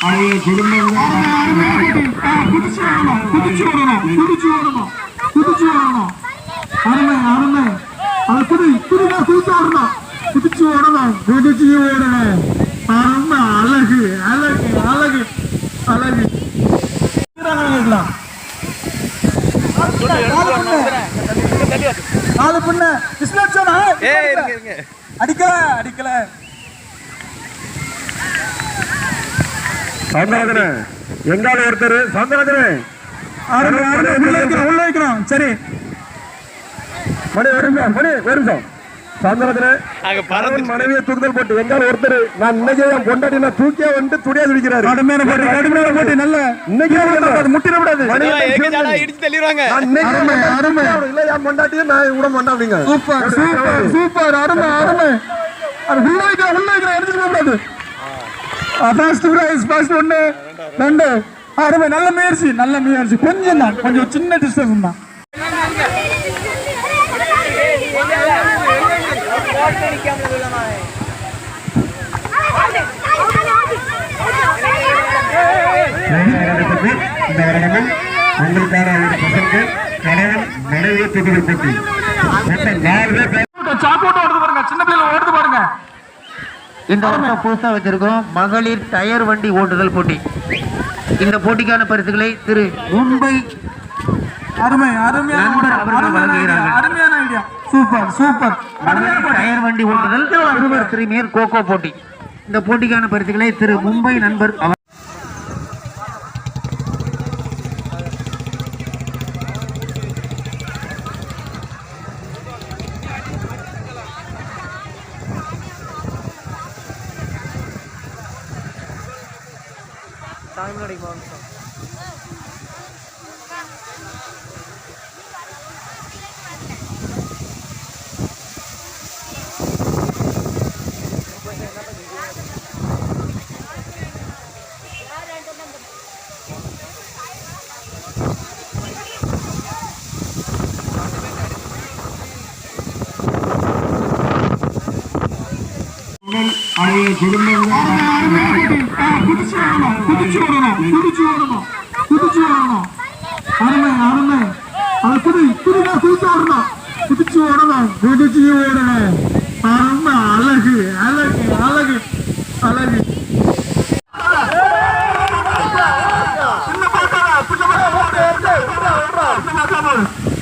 அவங்க குடும்பம் குதிச்சு வரணும் குதிச்சு வரணும் குதிச்சு வரணும் குதிச்சு வரணும் அருமை அருமை அது குதி குதினா குதிச்சு வரணும் குதிச்சு ஓடணும் குதிச்சு ஓடணும் அருமை அழகு அழகு அழகு அழகு. நாலு பொண்ணு அடிக்கல அடிக்கல. சந்திரதன எங்கால ஒருத்தர் ஆரம்பி உள்ள வைக்கிறோம் சரி. மணி வருங்க மணி அங்க கணவன் மனைவியை தூக்குதல் போட்டு எங்கால ஒருத்தர் நான் இன்னைக்கு என் பொண்டாட்டி நான் தூக்கியே வந்து துடியா துடிக்கிறாரு கடுமையான போட்டி கடுமையான போட்டி நல்ல இன்னைக்கே முட்டிட விடாது இடிச்சு அருமை. இல்ல என் பொண்டாட்டியை நான் விட மாட்டேன் அப்படிங்க. சூப்பர் சூப்பர் சூப்பர் அருமை அருமை. உள்ள வைக்கிறோம் உள்ள வைக்கிறோம் எடுத்துட்டு போக கூடாது ஃபர்ஸ்ட் பிரைஸ் ஃபர்ஸ்ட் ஒன்று ரெண்டு. அருமை நல்ல முயற்சி நல்ல முயற்சி. கொஞ்சம் தான் கொஞ்சம் சின்ன டிஸ்டன்ஸ் தான். உங்களுக்கான ஒரு பசங்க கணவன் மனைவியை தூக்குதல் போட்டி மொத்தம் நாலு பேர் சாக்கோட்டை ஓடுது பாருங்க சின்ன பிள்ளைல ஓடுது பாருங்க. இந்த வருஷம் புதுசா வச்சிருக்கோம் மகளிர் டயர் வண்டி ஓட்டுதல் போட்டி. இந்த போட்டிக்கான பரிசுகளை திரு மும்பை அருமை அருமையான அருமையான ஐடியா சூப்பர் சூப்பர். டயர் வண்டி ஓட்டுதல் சிறுமியர் கோகோ போட்டி. இந்த போட்டிக்கான பரிசுகளை திரு மும்பை நண்பர் அவர் அவங்க குடும்பம் குதிச்சு வரணும் குதிச்சு வரணும் குதிச்சு வரணும் குதிச்சு வரணும் அருமை அருமை. அது குதி குதினா குதிச்சு வரணும் குதிச்சு ஓடணும். குதிச்சு ஓடணும். அருமை அழகு அழகு அழகு அழகு சின்ன பாக்காத, சின்ன பாக்காத, ஓடு, ஓடு, ஓடு, ஓடு, சின்ன பாக்காத.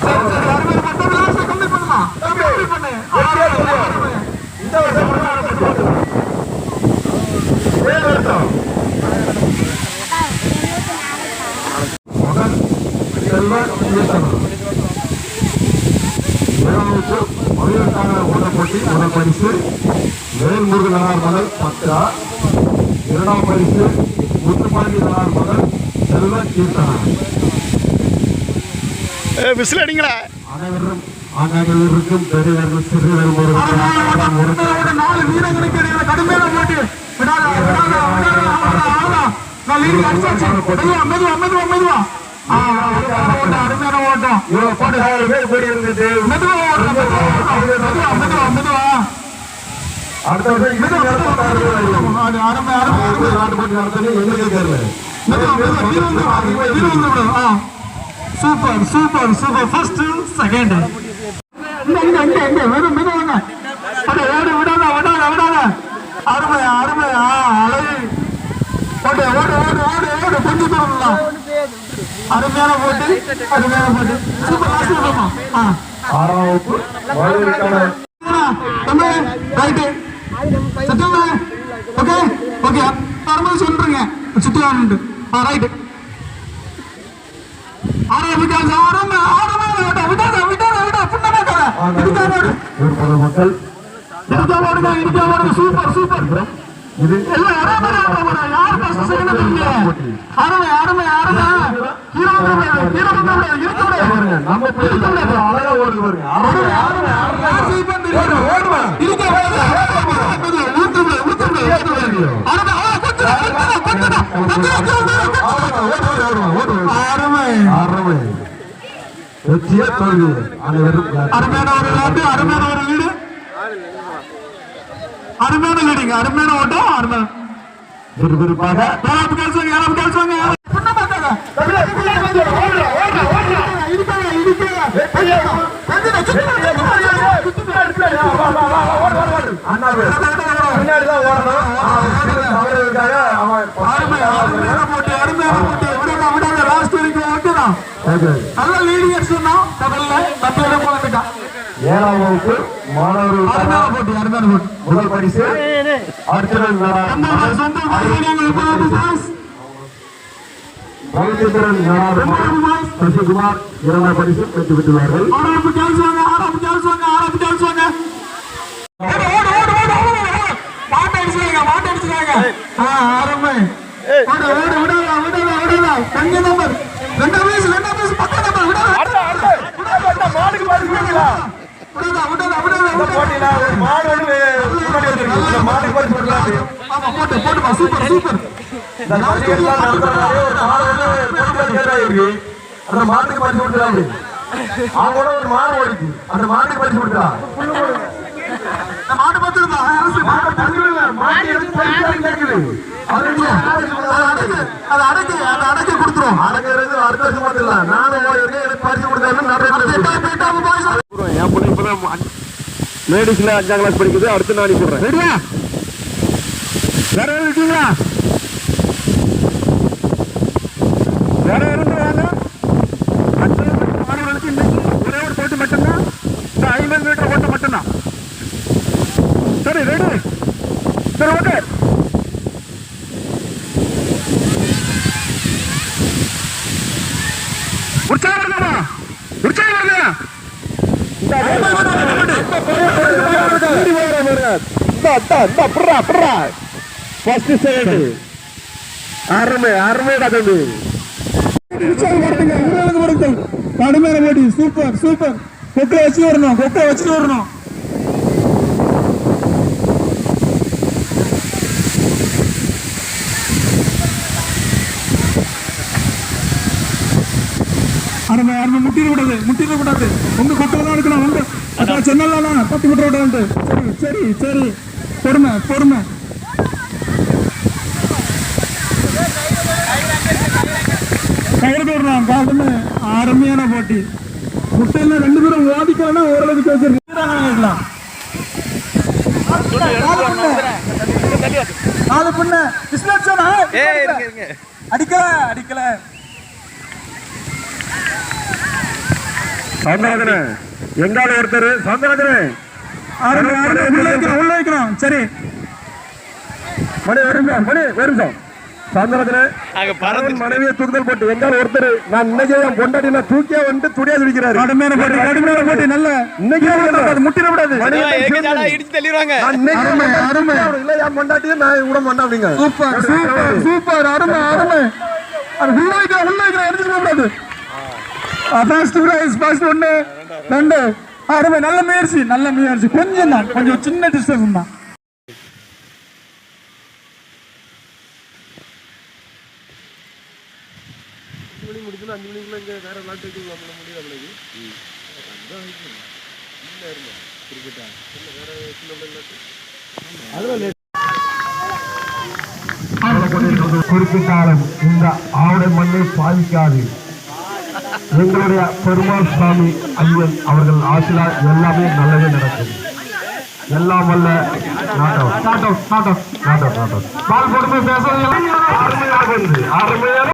சரி, சரி, அருமை, மொத்தம் last கம்மி பண்ணுமா? கம்மி பண்ணு. அருமை, அருமை. செல்வன் இயக்கணும் ஏழாவது மகளிருக்கான ஓட்ட போட்டி முதல் பரிசு வேல்முருகனார் மகள் பத்ரா இரண்டாம் பரிசு முத்துப்பாண்டியனார் மகள் செல்வ கீர்த்தனா விசில் அடிங்களா அனைவரும் அனைவருக்கும் பெரியவர்கள் ஒரு நாலு வீரர்களுக்கு இடையில கடுமையான போட்டி விடாத, விடாத, விடாத, அவ்வளவுதான், அவ்வளவுதான். நான் lead அடிச்சாச்சு. மெதுவா, மெதுவா, மெதுவா, மெதுவா. அருமையான ஓட்டம், இவ்வளவு பதினாறு பேர் கூடி இருந்தது மெதுவா மெதுவா மெதுவா, மெதுவா, அடுத்த அருமை, அருமை, நாட்டு போட்டி நடத்தணும் எங்களுக்கு தெரியல super super super first second இங்க இங்க வெறும் அட ஓடு விடாத விடாத விடாத அருமை அருமை அழகு. ஓடு ஓடு ஓடு ஓடு ஓடு கொஞ்சம் தூரம் அருமையான போட்டு அருமையான போட்டு. சூப்பர் லாஸ்ட் ஆ. ஆறாம் வகுப்பு தம்பி ரைட்டு சத்தம் ஓகே ஓகே வரும்போது சொல்றீங்க. சுத்தி வரணுண்டு ஆ ரைட் ஆரம்ப விட்டாத ஆரம்ப ஆரம்ப விட்டாத விட்டாத விட்டாத விட்டாத புண்ணமாக்காத இதுதான் ஓடு மக்கள் இதுதான் சூப்பர் சூப்பர். இது எல்லாம் அருமை அருமை அருமை. அழகா ஓடுது பாருங்க அருமை அருமை அருமை. ஓடுமா இருக்க ஓடுங்க ஊத்து அருமையான லீடிங் அருமையான ஓட்டம் அருமை. விறுவிறுப்பாக யாராவது கேள்சுவாங்க யாராவது அருமை அருமையான போட்டி அருமையான போட்டி. விடாத விடாத லாஸ்ட் வரைக்கும் ஓட்டுதான். ஏழாம் வகுப்பு போட்டி முதல் பரிசு. ரவிச்சந்திரன் சசிகுமார் இரண்டாம் பரிசு பெற்று கேள்சுவாங்க ஆறாப்பு கேள்சுவாங்க ஆறாப்பு கேள்சுவாங்க ஓடு ஓடு ஓடு ஓடு ஓடு ஓடு மாட்டை அடிச்சுறாங்க மாட்டை அடிச்சுறாங்க ஆ அருமை ஓடு ஓடு விடாதா விடாதா விடாதா தங்க நம்பர் ரெண்டாம் வயசு ரெண்டாம் வயசு பத்தாம் நம்பர் விடாதா மாடுக்கு பாத்து போயிடலா விடாதா விடாதா விடாதா போட்டியில ஒரு மாடு ஒண்ணு முன்னாடி வந்திருக்கு இந்த போயிடலாம் ஆமா போட்டு போட்டுப்பா சூப்பர் சூப்பர் இந்த பள்ளிகள்லாம் நடத்துறதுனாலே ஒரு மாடு வந்து போட்டியில கேட்டா இருக்கு அந்த மாட்டுக்கு பரிசு கொடுத்துடலாம் அப்படி அவங்க கூட ஒரு மாடு ஓடிச்சு அந்த மாட்டுக்கு பரிசு கொடுத்துடலாம் இந்த மாட்டு பத்திருந்தா அரசு மாட்டு பத்திரல மாட்டு எடுத்து கேட்குது அது இல்ல. அடக்கு அது அடக்கு. கொடுத்துரும் அடுத்த வருஷம் பார்த்துடலாம் நானும் எனக்கு பரிசு கொடுத்தாருன்னு நிறைய என் பொண்ணு இப்பதான் லேடிஸ்ல அஞ்சாம் கிளாஸ் படிக்குது அடுத்து நான் போடுறேன் ரெடியா? வேற யாரும் இருக்கீங்களா? வேற இருந்து வாங்க மாணவர்களுக்கு இன்னைக்கு ஒரே ஒரு போட்டி மட்டும்தான் இந்த ஐம்பது மீட்டர் ஓட்டம் மட்டும்தான். சரி ரெடி சரி ஓகே உற்சாகம் உற்சாகம் அருமை அருமைடா தம்பி கடுமையான போட்டி சூப்பர் சூப்பர் கொக்கை வச்சு வரணும் கொக்கை வச்சுட்டு வரணும் அருமை அருமை முட்டிட கூடாது முட்டிட கூடாது உங்க கொக்கை தான் இருக்கணும் உங்க அதான் சொன்னலாம் பத்து மீட்டர் விடாது சரி சரி சரி. பொறுமை பொறுமை. கயிறு போடுறான் காட்டுன்னு அருமையான போட்டி. முட்டையில ரெண்டு பேரும் ஓடிக்கலாம் ஓரளவுக்கு பேசிருக்கலாம் நாலு பொண்ணு விஸ்வநாதனா அடிக்கல அடிக்கல. சௌந்தரராஜனே எங்கால ஒருத்தர்? சௌந்தரராஜனே உள்ள வைக்கிறோம் சரி. மணி ஒரு நிமிஷம் மணி ஒரு நிமிஷம். சௌந்தரராஜனே மனைவியை தூக்குதல் போட்டு எங்கால ஒருத்தர்? நான் இன்னைக்கு என் பொண்டாட்டி நான் தூக்கியே வந்து துடியா துடிக்கிறாரு கடுமையான போட்டி கடுமையான போட்டி நல்ல. இன்னைக்கு முட்டிட விடாது. மணி இடிச்சு தள்ளிடுவாங்க? அருமை, இல்ல என் பொண்டாட்டியை நான் விட மாட்டேன் அப்படிங்க. சூப்பர் சூப்பர் சூப்பர் அருமை அருமை. அது உள்ள வைக்கிறோம் உள்ள கூடாது. ஃபர்ஸ்ட் பிரைஸ் ஃபர்ஸ்ட் ஒன்று ரெண்டு. அருமை நல்ல முயற்சி நல்ல முயற்சி. கொஞ்சம் தான் கொஞ்சம் சின்ன டிஸ்டன்ஸ் தான். குறிப்பிட்டாலும் இந்த ஆவுடை மண்ணை பாதிக்காது. எங்களுடைய பெருமாள் சுவாமி ஐயன் அவர்கள் ஆசில எல்லாமே நல்லதே நடக்கும். எல்லாம் வல்ல நாட்டம் நாட்டம் நாட்டம் நாட்டம் நாட்டம் பால் கொடுத்து பேசுறது அருமையாக இருந்து அருமையாக